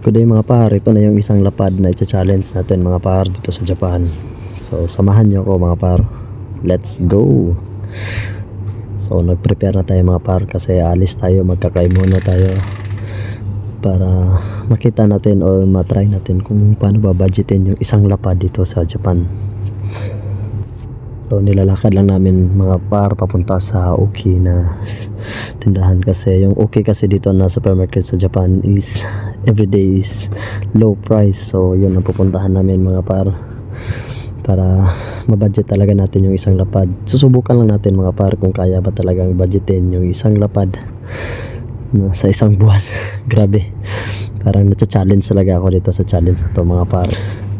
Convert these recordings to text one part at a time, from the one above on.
Good day mga par, ito na yung isang lapad na i-challenge natin mga par dito sa Japan. So samahan nyo ako mga par. Let's go! So nag-prepare na tayo mga par kasi alis tayo, magkakay muna tayo para makita natin or matry natin kung paano ba budgetin yung isang lapad dito sa Japan. So nilalakad lang namin mga par papunta sa Oki na tindahan kasi. Yung okay kasi dito na supermarket sa Japan is everyday is low price. So yun ang pupuntahan namin mga par para mabudget talaga natin yung isang lapad. Susubukan lang natin mga par kung kaya ba talagang budgetin yung isang lapad na sa isang buwan. Grabe. Parang na-challenge talaga ako dito sa challenge na to mga par.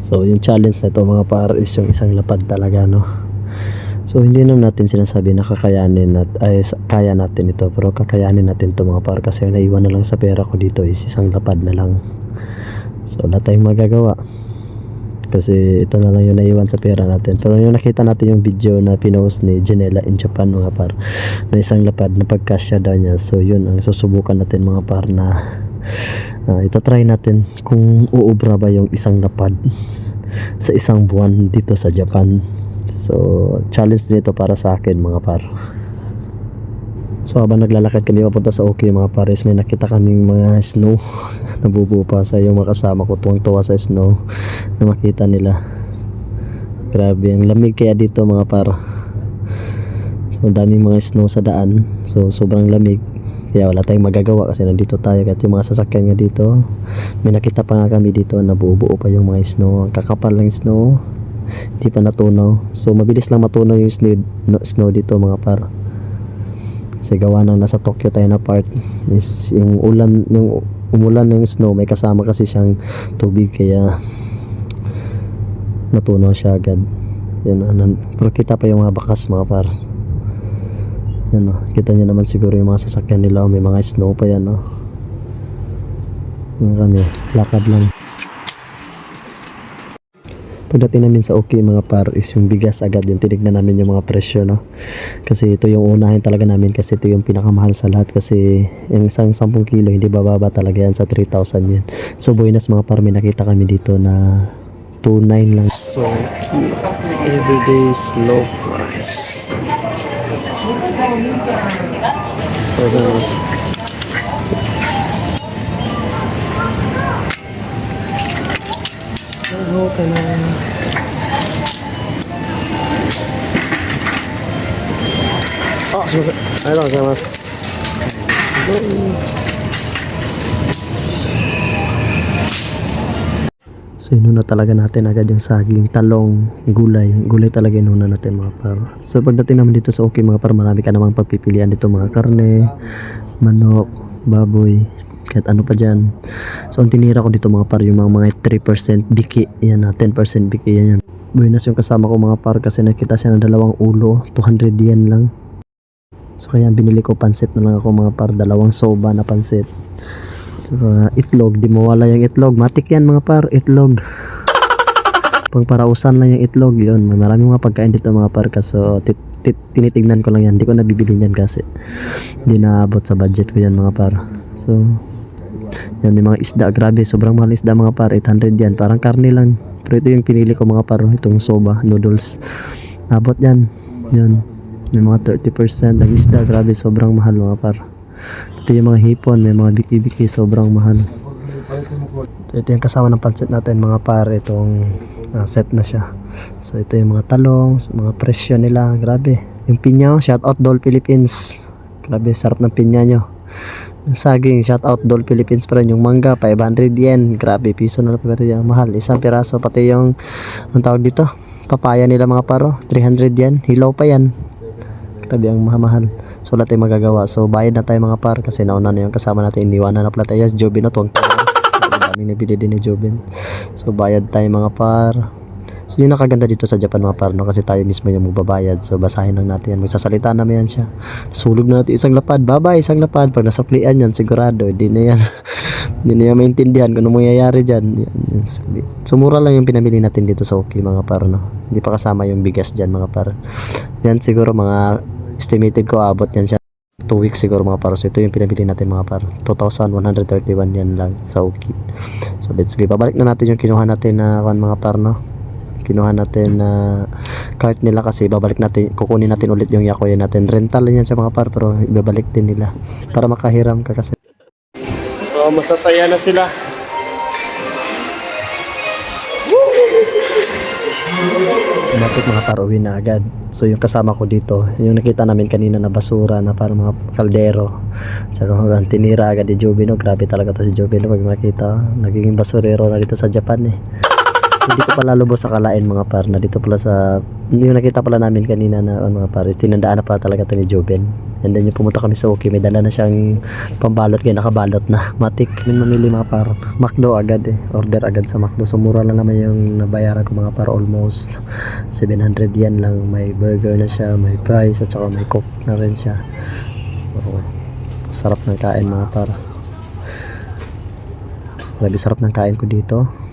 So yung challenge na to mga par is yung isang lapad talaga no So hindi naman natin sinasabi na kakayanin at ay kaya natin ito pero kakayanin natin to mga par kasi naiwan na lang sa pera ko dito is isang lapad na lang. So wala tayong magagawa. Kasi ito na lang yung naiwan sa pera natin. Pero yung nakita natin yung video na pinost ni Janela in Japan mga par na isang lapad na pagkasya daw niya. So yun ang susubukan natin mga par na uh, ito try natin kung uubra ba yung isang lapad sa isang buwan dito sa Japan. So, challenge nito para sa akin mga par. So, habang naglalakad kami papunta sa OK mga pares, may nakita kaming mga snow. Nabubuo pa sa yung mga kasama ko tuwang-tuwa sa snow na makita nila. Grabe, ang lamig kaya dito mga par. So, daming mga snow sa daan. So, sobrang lamig. Kaya wala tayong magagawa kasi nandito tayo kahit yung mga sasakyan nga dito. May nakita pa nga kami dito na buo-buo pa yung mga snow. Kakapal ng snow hindi pa natunaw. So mabilis lang matunaw yung snow, no- snow dito mga par. Kasi gawa ng nasa Tokyo tayo na part is yung ulan, yung umulan ng snow may kasama kasi siyang tubig kaya natunaw siya agad. Yan, ano, pero kita pa yung mga bakas mga par. Yan o, kita nyo naman siguro yung mga sasakyan nila, may mga snow pa yan o. Yan kami, lakad lang. Pagdating namin sa okay mga par is yung bigas agad yung tinignan namin yung mga presyo no. Kasi ito yung unahin talaga namin kasi ito yung pinakamahal sa lahat kasi yung isang 10 kilo hindi bababa talaga yan sa 3,000 yan. So buenas mga par may nakita kami dito na 2.9 lang. So everyday low price. So, Okay na. Ah, すみません。ありがとうございます。So inuna talaga natin agad yung saging, talong, gulay. Gulay talaga inuna natin mga par. So pagdating naman dito sa okay mga par, marami ka namang pagpipilian dito mga karne, manok, baboy, kahit ano pa dyan. So ang tinira ko dito mga par, yung mga, mga 3% biki, yan na, 10% biki, yan yan. Buenas yung kasama ko mga par kasi nakita siya ng dalawang ulo, 200 yen lang. So kaya binili ko pansit na lang ako mga par, dalawang soba na pansit. So, itlog, di mawala yung itlog. Matik yan mga par, itlog. Pang parausan lang yung itlog yun. May maraming mga pagkain dito mga par kaso tit, tit, tinitignan ko lang yan. Hindi ko nabibili yan kasi hindi naabot sa budget ko yan mga par. So, yan may mga isda. Grabe, sobrang mahal isda mga par. 800 yan. Parang karne lang. Pero ito yung pinili ko mga par. Itong soba, noodles. Abot yan. Yan. May mga 30% ng isda. Grabe, sobrang mahal mga par. Ito yung mga hipon, may mga biki-biki, sobrang mahal. Ito yung kasama ng pansit natin mga par, itong ah, set na siya. So ito yung mga talong, mga presyo nila, grabe. Yung pinya, shout out Dole Philippines. Grabe, sarap ng pinya nyo. Saging, shout out Dole Philippines pa rin. Yung mangga, 500 yen. Grabe, piso na pero yung mahal. Isang piraso, pati yung, ang tawag dito, papaya nila mga paro, 300 yen. Hilaw pa yan. Grabe ang mahal. So wala tayong magagawa. So bayad na tayo mga par kasi nauna na yung kasama natin. Iniwanan na. Yes, Jobin na tuwang Daming nabili din ni Jobin. So bayad tayo mga par. So yun nakaganda dito sa Japan mga par no? kasi tayo mismo yung magbabayad. So basahin lang natin yan. Magsasalita naman yan siya. Sulog na natin isang lapad. Baba isang lapad. Pag nasuklian yan sigurado. Hindi na yan. Hindi na yan maintindihan kung ano mangyayari dyan. Yan. So mura lang yung pinamili natin dito sa Oki mga par no. Hindi pa kasama yung bigas dyan mga par. Yan siguro mga estimated ko abot yan siya 2 weeks siguro mga par. So ito yung pinabili natin mga par. 2,131 yan lang sa Ukip. So let's go. Babalik na natin yung kinuha natin na kan mga par no. Kinuha natin na cart nila kasi babalik natin kukunin natin ulit yung yakoy natin. Rental lang yan sa mga par pero ibabalik din nila para makahiram ka kasi. So masasaya na sila. Bakit mga par uwi na agad? So yung kasama ko dito, yung nakita namin kanina na basura na parang mga kaldero. Tsaka ang tinira agad ni Jubino. Grabe talaga to si Jubino pag makita. Nagiging basurero na dito sa Japan eh. So dito pala lubos sa kalain mga par na dito pala sa yung nakita pala namin kanina na ano, mga par is tinandaan na pala talaga to ni Joben. And then yung pumunta kami sa Oki, may dala na siyang pambalot kaya nakabalot na. Matik. Min mamili mga par. Macdo agad eh. Order agad sa Macdo. So mura lang naman yung nabayaran ko mga par almost 700 yen lang. May burger na siya, may fries at saka may coke na rin siya. So sarap ng kain mga par. Grabe sarap ng kain ko dito.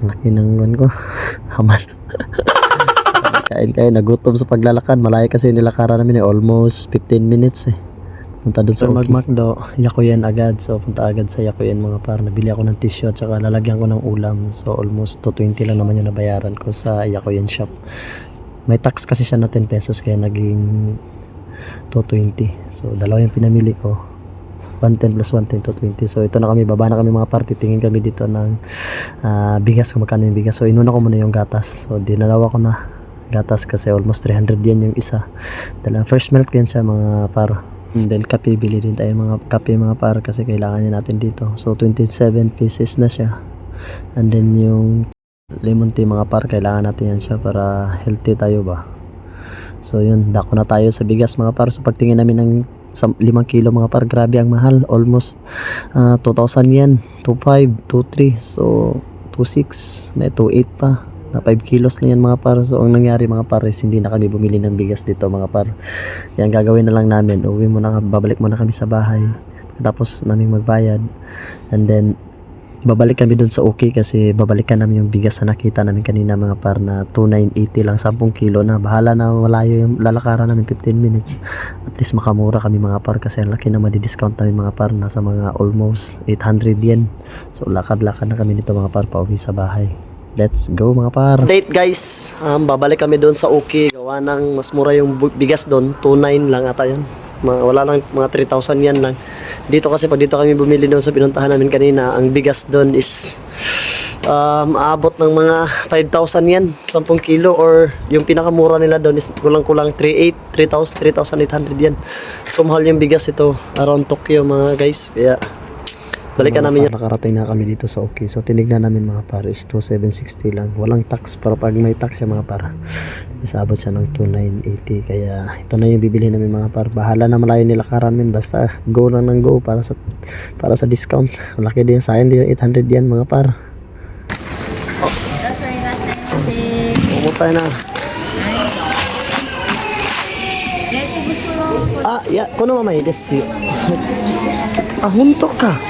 Ang Laki ng gun ko. Hamal. kain kain nagutom sa paglalakad. Malayo kasi yung nilakaran namin eh. Almost 15 minutes eh. Punta doon sa so, magmakdo, Yakuyen agad. So punta agad sa Yakuyen mga par. Nabili ako ng tissue at saka lalagyan ko ng ulam. So almost 220 lang naman yung nabayaran ko sa Yakuyen shop. May tax kasi siya na 10 pesos kaya naging 220. So dalawa yung pinamili ko. 110 plus 110 to 20. So ito na kami, baba na kami mga party. Tingin kami dito ng ah, bigas kung magkano yung bigas. So inuna ko muna yung gatas. So dinalawa ko na gatas kasi almost 300 yen yung isa. Dala first milk yan siya mga par. And then kape, bili din tayo mga kape mga par kasi kailangan niya natin dito. So 27 pieces na siya. And then yung lemon tea mga par, kailangan natin yan siya para healthy tayo ba. So yun, dako na tayo sa bigas mga par. So pagtingin namin ng sa 5 kilo mga par, grabe ang mahal. Almost ah, 2,000 yen, 2,500, 2,300. So 2,600, may 2,800 pa. Na 5 kilos na yan mga par. So ang nangyari mga par is hindi na kami bumili ng bigas dito mga par. Yan gagawin na lang namin. Uwi muna, babalik muna kami sa bahay. Tapos namin magbayad. And then babalik kami dun sa okay kasi babalikan namin yung bigas na nakita namin kanina mga par na 2,980 lang 10 kilo na. Bahala na malayo yung lalakaran namin 15 minutes. At least makamura kami mga par kasi ang laki na discount namin mga par nasa mga almost 800 yen. So lakad-lakad na kami dito mga par pauwi sa bahay. Let's go mga par! Date guys. Um, babalik kami doon sa okay gawa ng mas mura yung bigas doon 2,9 lang ata yan. Mga, wala lang mga 3,000 yan lang dito kasi pag dito kami bumili doon sa pinuntahan namin kanina. Ang bigas doon is um, aabot ng mga 5,000 yan 10 kilo. Or yung pinakamura nila doon is kulang-kulang 3,800 3,000 3,800 yan. So mahal yung bigas ito around Tokyo mga guys. Kaya balikan namin yan. nakarating na kami dito sa okay so tinignan namin mga par is 2,760 lang. Walang tax pero pag may tax yung mga par isabot siya ng 2,980 kaya ito na yung bibili namin mga par. Bahala na malayo nila karamin basta go na ng go para sa para sa discount. Malaki din sa akin din yung 800 yan mga par. Pumunta na. Ah, ya, kono mamay desu. ah, hunto ka.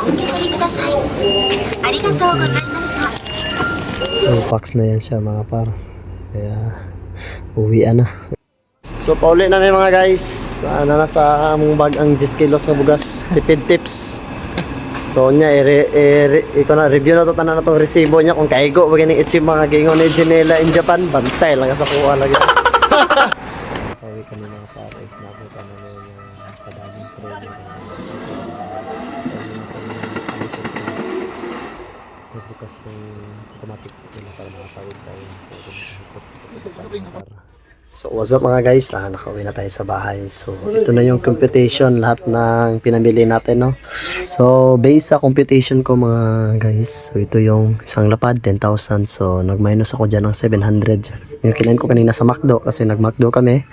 お受け取りください。ありがとうございました。 Unbox na yan siya mga par. Kaya, uwian na. So, pauli na may mga guys. Uh, na nasa among bag ang 10 kilos na bugas. Tipid tips. So, niya, i- i- ikaw na, review na to tanan na tong resibo niya. Kung kaigo, wag ni itching mga gingon ni Janela in Japan. Bantay lang sa kuha lagi. Pauli kami mga pares. Nabutan na may uh, kadaming promo. Yung automatic nila para makatawid tayo. So what's up mga guys? Ah, nakauwi na tayo sa bahay. So ito na yung computation lahat ng pinamili natin no. So base sa computation ko mga guys. So ito yung isang lapad 10,000. So nag-minus ako dyan ng 700. Yung kinain ko kanina sa McDo kasi nag-McDo kami.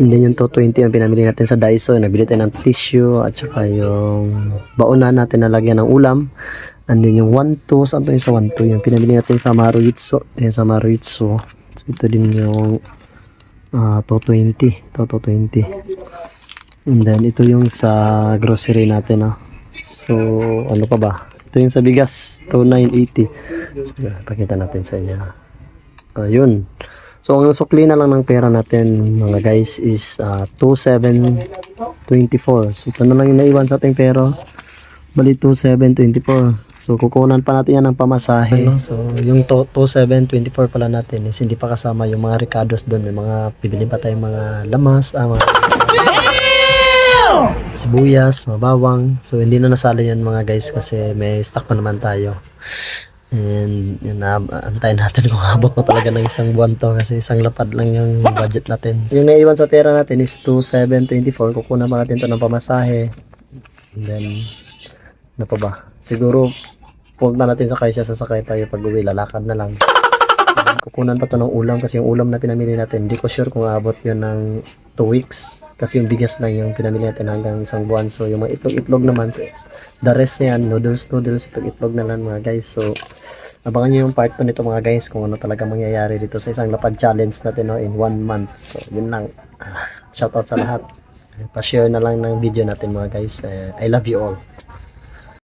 And then yung 220 yung pinamili natin sa Daiso. Nagbili tayo ng tissue at saka yung baonan natin na lagyan ng ulam. Andun yung 1-2 saan to sa 1-2 yung pinamili natin sa Maruitso yung sa Maruitso so ito din yung ah to 20 to 20 and then ito yung sa grocery natin ah. So ano pa ba? Ito yung sa bigas to 980 so pakita natin sa inyo ayun so ang sukli na lang ng pera natin mga guys is ah, 2724 so ito na lang yung naiwan sa ating pera. Bali 2724. So kukunan pa natin yan ng pamasahe. So yung to 2724 pala natin is hindi pa kasama yung mga ricados doon. May mga pibili pa tayong mga lamas, ah, mga sibuyas, mabawang. So hindi na nasali yan mga guys kasi may stock pa naman tayo. And yun na, antayin natin kung abot pa talaga ng isang buwan to kasi isang lapad lang yung budget natin. Yung naiwan sa pera natin is 2724. Kukunan pa natin to ng pamasahe. And then, ano pa ba? Siguro, huwag na natin sakay siya sasakay tayo pag uwi, lalakad na lang. Kukunan pa to ng ulam kasi yung ulam na pinamili natin, hindi ko sure kung aabot yun ng 2 weeks. Kasi yung bigas lang yung pinamili natin hanggang isang buwan. So, yung mga itlog-itlog naman, so, the rest na yan, noodles, noodles, itlog-itlog na lang mga guys. So, abangan nyo yung part 2 nito mga guys kung ano talaga mangyayari dito sa isang lapad challenge natin no, in one month. So, yun lang. Ah, shoutout sa lahat. Pa-share na lang ng video natin mga guys. Eh, I love you all.